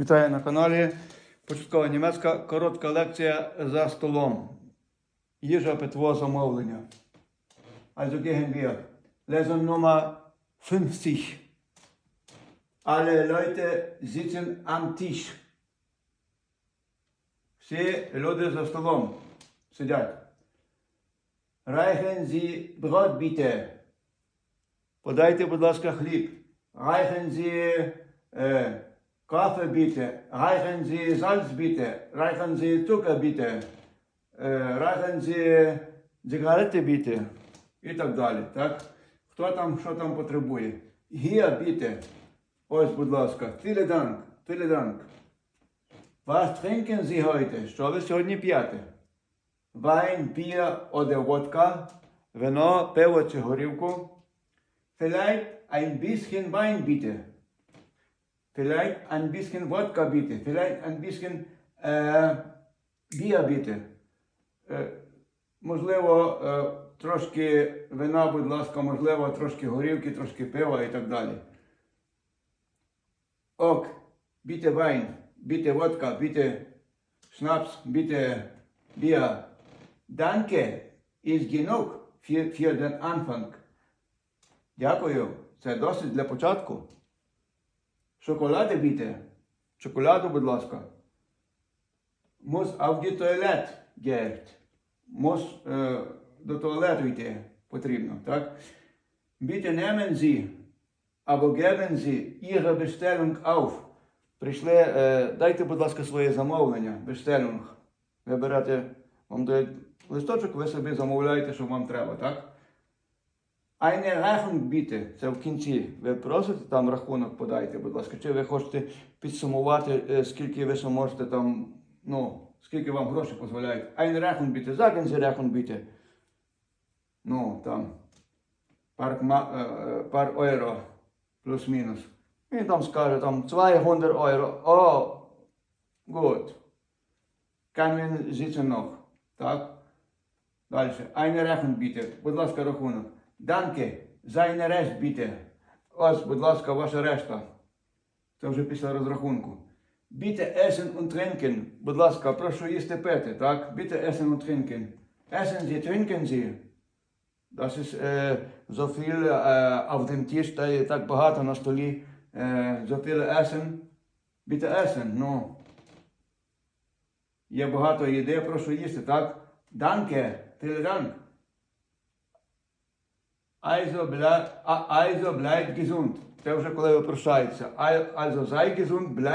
Вітаю на каналі. Початкова німецька коротка лекція за столом. Їжа питво замовлення. Also gehen wir. Lesson Nummer 50. Alle Leute sitzen am Tisch. Всі люди за столом сидять. Reichen Sie Brot bitte. Подайте, будь ласка, хліб. Reichen Sie äh, Kaffee bitte. Reichen Sie Salz bitte. Reichen Sie Zucker bitte. Äh, reichen Sie Zigaretti bitte. І так далі. Так? Хто там, що там потребує? Hier bitte. Ось, будь ласка. Vielen Dank. Vielen Dank. Was trinken Sie heute? Що ви сьогодні п'єте? Wein, Bier oder Wodka? Вино, пиво чи горівку? Vielleicht ein bisschen Wein bitte. Vielleicht ein bisschen Wodka bitte. Vielleicht ein bisschen äh, bitte. Е, можливо, е, трошки вина, будь ласка, можливо, трошки горівки, трошки пива і так далі. Ок, Wein, bitte Wodka, bitte Schnaps, bitte Bier. Danke ist genug für, für den Anfang. Дякую. Це досить для початку. Шоколади біте. Шоколаду, будь ласка. Muss auf die Toilette geht. Е, до туалету йти потрібно, так? Nehmen Sie або geben Sie Ihre Bestellung auf. Прийшли, е, дайте, будь ласка, своє замовлення, Bestellung. Ви берете, вам дають листочок, ви собі замовляєте, що вам треба, так? Eine Rechnung bitte. Це в кінці. Ви просите там рахунок подайте, будь ласка. Чи ви хочете підсумувати, е, скільки ви можете там, ну, скільки вам грошей дозволяють. Eine Rechnung bitte. Sagen Sie Rechnung bitte. Ну, там, пар, е, е, пар євро, плюс-мінус. Він там скаже, там, 200 євро. О, gut. Kann man sitzen noch. Так? Далі. Eine Rechnung bitte. Будь ласка, рахунок. Danke. Seine Rest bitte. Ось, будь ласка, ваша решта. Це вже після розрахунку. Bitte essen und trinken. Будь ласка, прошу їсти пити, так? Bitte essen und trinken. Essen Sie, trinken Sie. Das ist äh, so viel äh, auf dem Tisch, та є так багато на столі. Äh, so viel essen. Bitte essen, ну. Є багато їди, прошу їсти, так? Danke, vielen Dank. Also, bleibt gesund. Це вже коли ви прощаєтеся. Also sei gesund, bleib